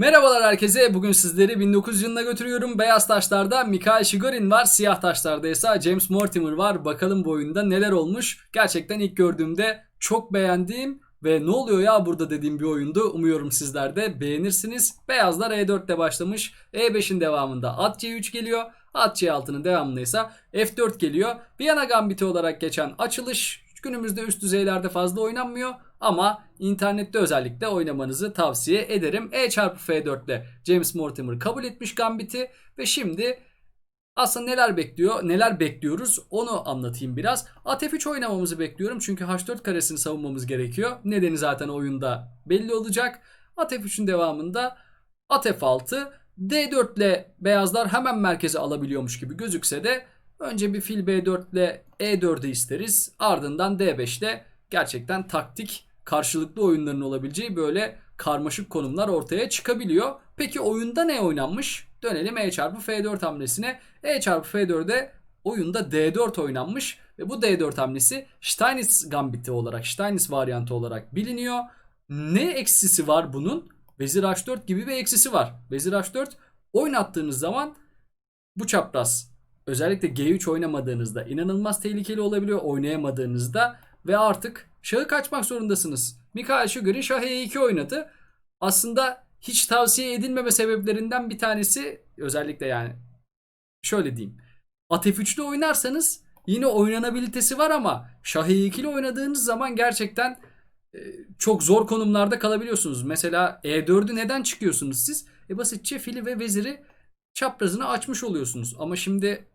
Merhabalar herkese. Bugün sizleri 1900 yılına götürüyorum. Beyaz taşlarda Mikhail Shigorin var. Siyah taşlarda ise James Mortimer var. Bakalım bu oyunda neler olmuş. Gerçekten ilk gördüğümde çok beğendiğim ve ne oluyor ya burada dediğim bir oyundu. Umuyorum sizler de beğenirsiniz. Beyazlar E4 ile başlamış. E5'in devamında at C3 geliyor. At C6'nın devamında ise F4 geliyor. Viyana Gambiti olarak geçen açılış günümüzde üst düzeylerde fazla oynanmıyor. Ama internette özellikle oynamanızı tavsiye ederim. E çarpı F4 ile James Mortimer kabul etmiş Gambit'i ve şimdi aslında neler bekliyor, neler bekliyoruz onu anlatayım biraz. At F3 oynamamızı bekliyorum çünkü H4 karesini savunmamız gerekiyor. Nedeni zaten oyunda belli olacak. At F3'ün devamında At F6, D4 ile beyazlar hemen merkeze alabiliyormuş gibi gözükse de önce bir fil B4 ile E4'ü isteriz. Ardından D5 ile gerçekten taktik karşılıklı oyunların olabileceği böyle karmaşık konumlar ortaya çıkabiliyor. Peki oyunda ne oynanmış? Dönelim E çarpı F4 hamlesine. E çarpı F4'e oyunda D4 oynanmış ve bu D4 hamlesi Steinitz gambiti olarak, Steinitz varyantı olarak biliniyor. Ne eksisi var bunun? Vezir H4 gibi bir eksisi var. Vezir H4 oynattığınız zaman bu çapraz özellikle G3 oynamadığınızda inanılmaz tehlikeli olabiliyor oynayamadığınızda ve artık şahı kaçmak zorundasınız. Mikhail Şugör'ün şah E2 oynadı. Aslında hiç tavsiye edilmeme sebeplerinden bir tanesi özellikle yani şöyle diyeyim. At F3'lü oynarsanız yine oynanabilitesi var ama şah E2'li oynadığınız zaman gerçekten e, çok zor konumlarda kalabiliyorsunuz. Mesela E4'ü neden çıkıyorsunuz siz? E basitçe fili ve veziri çaprazını açmış oluyorsunuz. Ama şimdi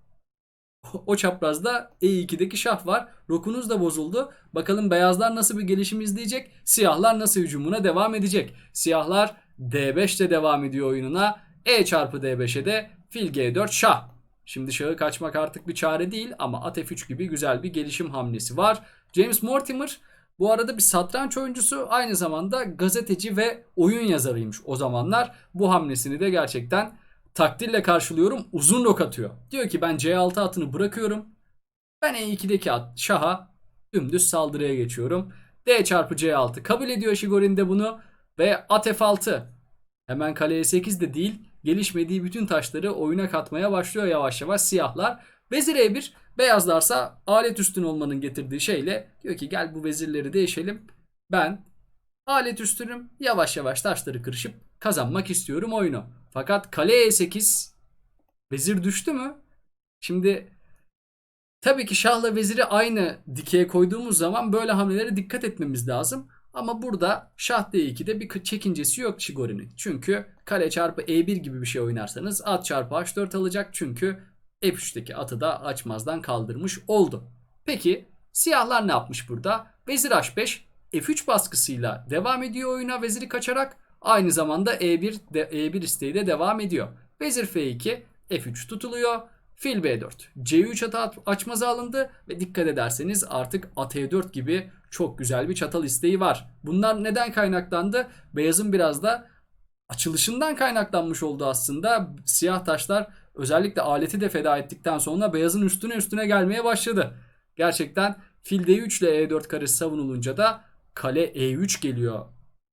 o çaprazda E2'deki şah var. Rokunuz da bozuldu. Bakalım beyazlar nasıl bir gelişim izleyecek? Siyahlar nasıl hücumuna devam edecek? Siyahlar D5 ile devam ediyor oyununa. E çarpı D5'e de fil G4 şah. Şimdi şahı kaçmak artık bir çare değil ama at F3 gibi güzel bir gelişim hamlesi var. James Mortimer bu arada bir satranç oyuncusu aynı zamanda gazeteci ve oyun yazarıymış o zamanlar. Bu hamlesini de gerçekten takdirle karşılıyorum. Uzun rok atıyor. Diyor ki ben C6 atını bırakıyorum. Ben E2'deki at şaha dümdüz saldırıya geçiyorum. D çarpı C6 kabul ediyor Shigorin de bunu. Ve at F6. Hemen kale E8 de değil. Gelişmediği bütün taşları oyuna katmaya başlıyor yavaş yavaş siyahlar. Vezir E1 beyazlarsa alet üstün olmanın getirdiği şeyle diyor ki gel bu vezirleri değişelim. Ben alet üstünüm yavaş yavaş taşları kırışıp kazanmak istiyorum oyunu. Fakat kale E8 vezir düştü mü? Şimdi tabii ki şahla veziri aynı dikeye koyduğumuz zaman böyle hamlelere dikkat etmemiz lazım. Ama burada şah D2'de bir çekincesi yok Çigori'nin. Çünkü kale çarpı E1 gibi bir şey oynarsanız at çarpı H4 alacak. Çünkü F3'teki atı da açmazdan kaldırmış oldu. Peki siyahlar ne yapmış burada? Vezir H5 F3 baskısıyla devam ediyor oyuna veziri kaçarak. Aynı zamanda E1 de, E1 isteği de devam ediyor. Vezir F2 F3 tutuluyor. Fil B4. C3 atı açmaza alındı ve dikkat ederseniz artık at E4 gibi çok güzel bir çatal isteği var. Bunlar neden kaynaklandı? Beyazın biraz da açılışından kaynaklanmış oldu aslında. Siyah taşlar özellikle aleti de feda ettikten sonra beyazın üstüne üstüne gelmeye başladı. Gerçekten fil D3 ile E4 karesi savunulunca da kale E3 geliyor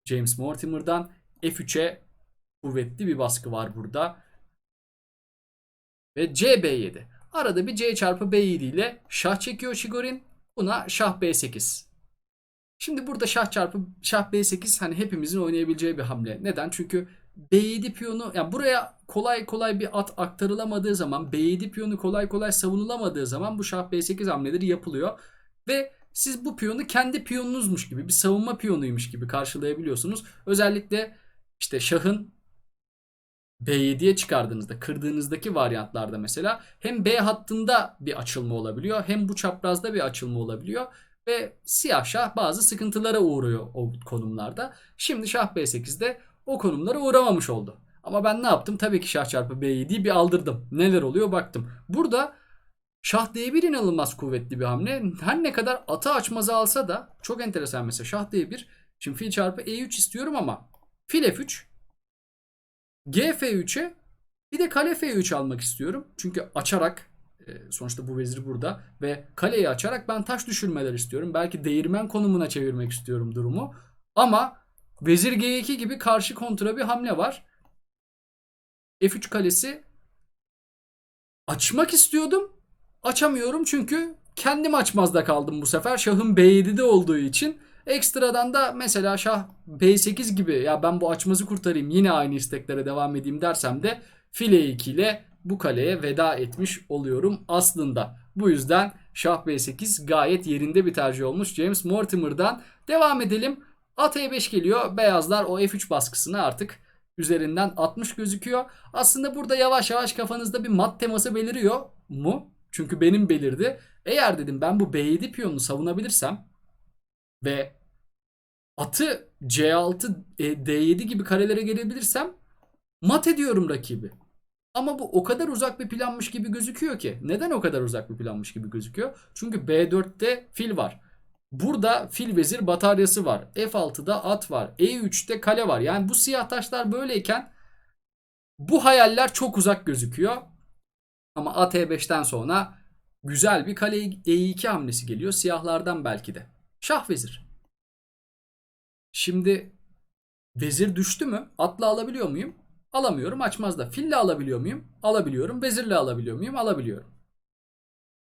James Mortimer'dan. F3'e kuvvetli bir baskı var burada. Ve CB7. Arada bir C çarpı B7 ile şah çekiyor Shigorin. Buna şah B8. Şimdi burada şah çarpı şah B8 hani hepimizin oynayabileceği bir hamle. Neden? Çünkü B7 piyonu yani buraya kolay kolay bir at aktarılamadığı zaman B7 piyonu kolay kolay savunulamadığı zaman bu şah B8 hamleleri yapılıyor. Ve siz bu piyonu kendi piyonunuzmuş gibi bir savunma piyonuymuş gibi karşılayabiliyorsunuz. Özellikle işte şahın B7'ye çıkardığınızda, kırdığınızdaki varyantlarda mesela hem B hattında bir açılma olabiliyor hem bu çaprazda bir açılma olabiliyor ve siyah şah bazı sıkıntılara uğruyor o konumlarda. Şimdi şah B8'de o konumlara uğramamış oldu. Ama ben ne yaptım? Tabii ki şah çarpı B7'yi bir aldırdım. Neler oluyor baktım. Burada şah D1 inanılmaz kuvvetli bir hamle. Her ne kadar atı açmazı alsa da çok enteresan mesela şah D1. Şimdi fil çarpı E3 istiyorum ama fil F3 GF3'e bir de kale F3 almak istiyorum. Çünkü açarak e, sonuçta bu vezir burada ve kaleyi açarak ben taş düşürmeler istiyorum. Belki değirmen konumuna çevirmek istiyorum durumu. Ama vezir G2 gibi karşı kontra bir hamle var. F3 kalesi açmak istiyordum. Açamıyorum çünkü kendim açmazda kaldım bu sefer. Şahım B7'de olduğu için. Ekstradan da mesela şah B8 gibi ya ben bu açmazı kurtarayım yine aynı isteklere devam edeyim dersem de file 2 ile bu kaleye veda etmiş oluyorum aslında. Bu yüzden şah B8 gayet yerinde bir tercih olmuş James Mortimer'dan. Devam edelim. At E5 geliyor. Beyazlar o F3 baskısını artık üzerinden 60 gözüküyor. Aslında burada yavaş yavaş kafanızda bir mat teması beliriyor mu? Çünkü benim belirdi. Eğer dedim ben bu B7 piyonunu savunabilirsem ve atı C6 e, D7 gibi karelere gelebilirsem mat ediyorum rakibi. Ama bu o kadar uzak bir planmış gibi gözüküyor ki. Neden o kadar uzak bir planmış gibi gözüküyor? Çünkü B4'te fil var. Burada fil vezir bataryası var. F6'da at var. E3'te kale var. Yani bu siyah taşlar böyleyken bu hayaller çok uzak gözüküyor. Ama at E5'ten sonra güzel bir kale E2 hamlesi geliyor. Siyahlardan belki de. Şah vezir. Şimdi vezir düştü mü? Atla alabiliyor muyum? Alamıyorum. Açmazda. Fille alabiliyor muyum? Alabiliyorum. Vezirle alabiliyor muyum? Alabiliyorum.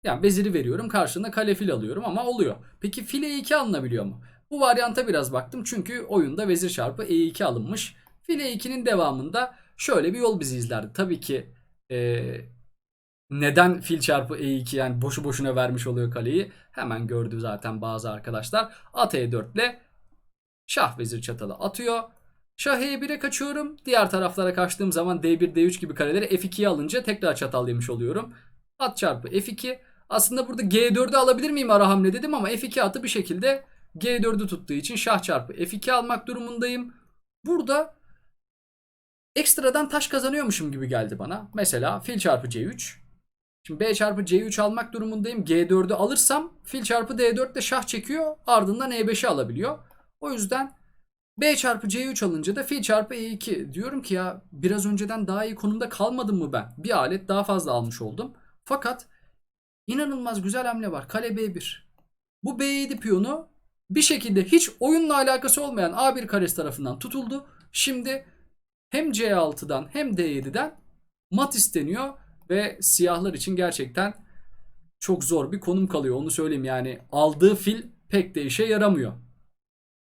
Yani veziri veriyorum. Karşında kale fil alıyorum ama oluyor. Peki file E2 alınabiliyor mu? Bu varyanta biraz baktım. Çünkü oyunda vezir çarpı E2 alınmış. File 2'nin devamında şöyle bir yol bizi izlerdi. Tabii ki ee, neden fil çarpı E2 yani boşu boşuna vermiş oluyor kaleyi. Hemen gördü zaten bazı arkadaşlar. At E4 ile şah vezir çatalı atıyor. Şah E1'e kaçıyorum. Diğer taraflara kaçtığım zaman D1, D3 gibi kareleri F2'ye alınca tekrar çatal yemiş oluyorum. At çarpı F2. Aslında burada G4'ü alabilir miyim ara hamle dedim ama F2 atı bir şekilde G4'ü tuttuğu için şah çarpı F2 almak durumundayım. Burada ekstradan taş kazanıyormuşum gibi geldi bana. Mesela fil çarpı C3. Şimdi B çarpı C3 almak durumundayım. G4'ü alırsam fil çarpı D4 de şah çekiyor. Ardından E5'i alabiliyor. O yüzden B çarpı C3 alınca da fil çarpı E2. Diyorum ki ya biraz önceden daha iyi konumda kalmadım mı ben? Bir alet daha fazla almış oldum. Fakat inanılmaz güzel hamle var. Kale B1. Bu B7 piyonu bir şekilde hiç oyunla alakası olmayan A1 karesi tarafından tutuldu. Şimdi hem C6'dan hem D7'den mat isteniyor ve siyahlar için gerçekten çok zor bir konum kalıyor. Onu söyleyeyim yani aldığı fil pek de işe yaramıyor.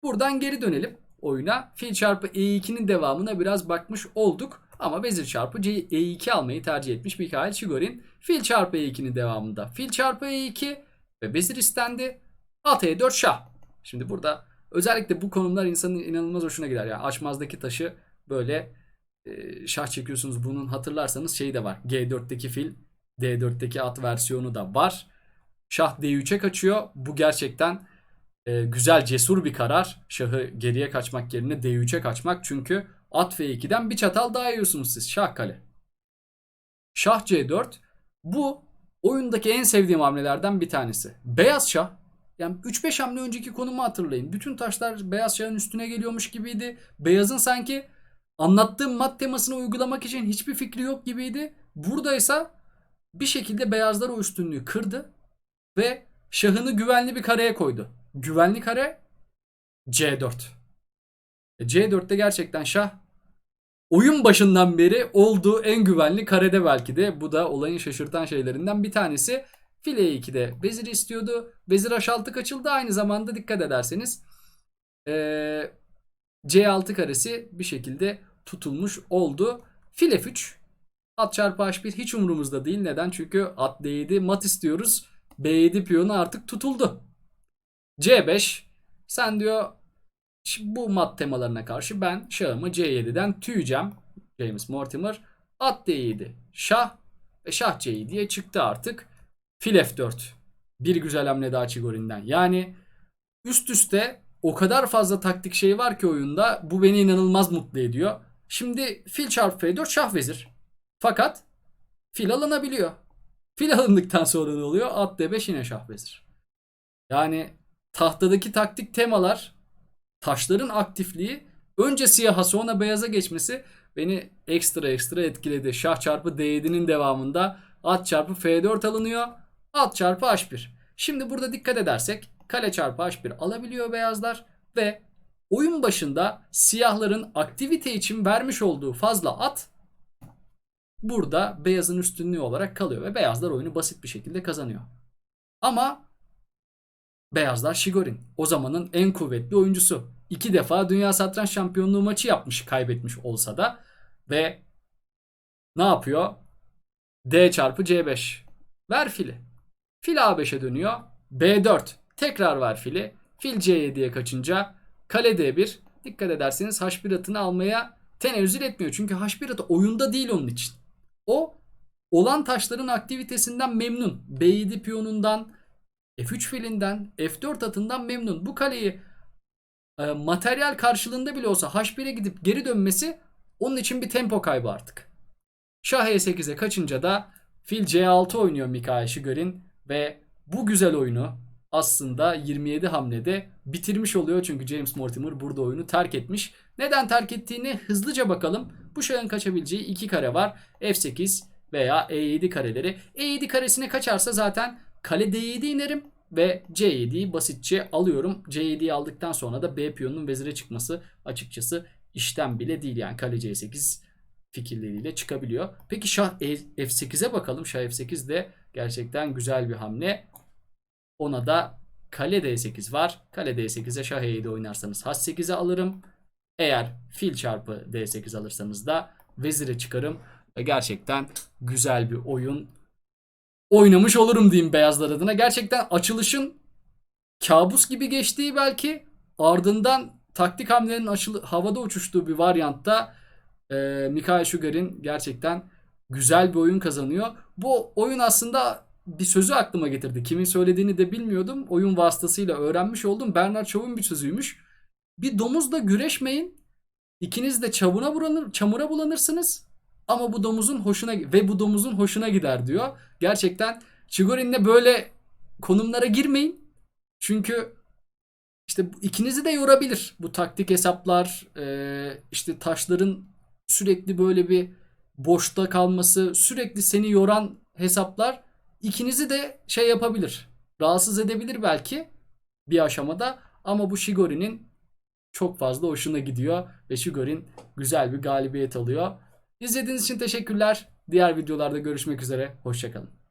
Buradan geri dönelim oyuna. Fil çarpı E2'nin devamına biraz bakmış olduk. Ama vezir çarpı E2 almayı tercih etmiş Mikhail Chigorin. Fil çarpı E2'nin devamında fil çarpı E2 ve vezir istendi. At E4 şah. Şimdi burada özellikle bu konumlar insanın inanılmaz hoşuna gider. Yani açmazdaki taşı böyle şah çekiyorsunuz. Bunun hatırlarsanız şey de var. G4'teki fil D4'teki at versiyonu da var. Şah D3'e kaçıyor. Bu gerçekten e, güzel cesur bir karar. Şahı geriye kaçmak yerine D3'e kaçmak. Çünkü at F2'den bir çatal daha yiyorsunuz siz. Şah kale. Şah C4. Bu oyundaki en sevdiğim hamlelerden bir tanesi. Beyaz şah. Yani 3-5 hamle önceki konumu hatırlayın. Bütün taşlar beyaz şahın üstüne geliyormuş gibiydi. Beyazın sanki anlattığım mat temasını uygulamak için hiçbir fikri yok gibiydi. Buradaysa bir şekilde beyazlar o üstünlüğü kırdı ve şahını güvenli bir kareye koydu. Güvenli kare C4. E, C4'te gerçekten şah oyun başından beri olduğu en güvenli karede belki de. Bu da olayın şaşırtan şeylerinden bir tanesi. File 2'de vezir istiyordu. Vezir H6 kaçıldı. Aynı zamanda dikkat ederseniz ee, C6 karesi bir şekilde tutulmuş oldu. Fil F3 at çarpı H1 hiç umurumuzda değil. Neden? Çünkü at D7 mat istiyoruz. B7 piyonu artık tutuldu. C5 sen diyor bu mat temalarına karşı ben şahımı C7'den tüyeceğim. James Mortimer. At D7 şah ve şah C7'ye çıktı artık. Fil F4. Bir güzel hamle daha Chigorin'den. Yani üst üste o kadar fazla taktik şey var ki oyunda bu beni inanılmaz mutlu ediyor. Şimdi fil çarpı F4 şah vezir. Fakat fil alınabiliyor. Fil alındıktan sonra ne oluyor? At D5 yine şah vezir. Yani tahtadaki taktik temalar taşların aktifliği önce siyaha sonra beyaza geçmesi beni ekstra ekstra etkiledi. Şah çarpı D7'nin devamında at çarpı F4 alınıyor. At çarpı H1. Şimdi burada dikkat edersek kale çarpı H1 alabiliyor beyazlar ve oyun başında siyahların aktivite için vermiş olduğu fazla at burada beyazın üstünlüğü olarak kalıyor ve beyazlar oyunu basit bir şekilde kazanıyor. Ama beyazlar Shigorin. O zamanın en kuvvetli oyuncusu. İki defa Dünya Satranç Şampiyonluğu maçı yapmış kaybetmiş olsa da ve ne yapıyor? D çarpı C5. Ver fili. Fil A5'e dönüyor. B4. Tekrar ver fili. Fil C7'ye kaçınca kale D1. Dikkat ederseniz H1 atını almaya tenezzül etmiyor. Çünkü H1 atı oyunda değil onun için. O olan taşların aktivitesinden memnun. B7 piyonundan, F3 filinden, F4 atından memnun. Bu kaleyi e, materyal karşılığında bile olsa H1'e gidip geri dönmesi onun için bir tempo kaybı artık. Şah E8'e kaçınca da fil C6 oynuyor Mikhail Shigorin ve bu güzel oyunu aslında 27 hamlede bitirmiş oluyor. Çünkü James Mortimer burada oyunu terk etmiş. Neden terk ettiğini hızlıca bakalım. Bu şahın kaçabileceği iki kare var. F8 veya E7 kareleri. E7 karesine kaçarsa zaten kale D7 inerim ve C7'yi basitçe alıyorum. C7'yi aldıktan sonra da B piyonunun vezire çıkması açıkçası işten bile değil. Yani kale C8 fikirleriyle çıkabiliyor. Peki şah E- F8'e bakalım. Şah F8 de gerçekten güzel bir hamle. Ona da kale D8 var. Kale D8'e şah E7 oynarsanız H8'e alırım. Eğer fil çarpı D8 alırsanız da vezire çıkarım. Ve gerçekten güzel bir oyun oynamış olurum diyeyim beyazlar adına. Gerçekten açılışın kabus gibi geçtiği belki ardından taktik hamlenin açılı, havada uçuştuğu bir varyantta e, Mikhail Sugar'in gerçekten güzel bir oyun kazanıyor. Bu oyun aslında bir sözü aklıma getirdi. Kimin söylediğini de bilmiyordum. Oyun vasıtasıyla öğrenmiş oldum. Bernard Shaw'un bir sözüymüş. Bir domuzla güreşmeyin. İkiniz de çamura bulanır, çamura bulanırsınız. Ama bu domuzun hoşuna ve bu domuzun hoşuna gider diyor. Gerçekten Chigorin'le böyle konumlara girmeyin. Çünkü işte ikinizi de yorabilir. Bu taktik hesaplar, e, işte taşların sürekli böyle bir boşta kalması, sürekli seni yoran hesaplar ikinizi de şey yapabilir. Rahatsız edebilir belki bir aşamada ama bu Shigori'nin çok fazla hoşuna gidiyor ve Shigorin güzel bir galibiyet alıyor. İzlediğiniz için teşekkürler. Diğer videolarda görüşmek üzere. Hoşçakalın.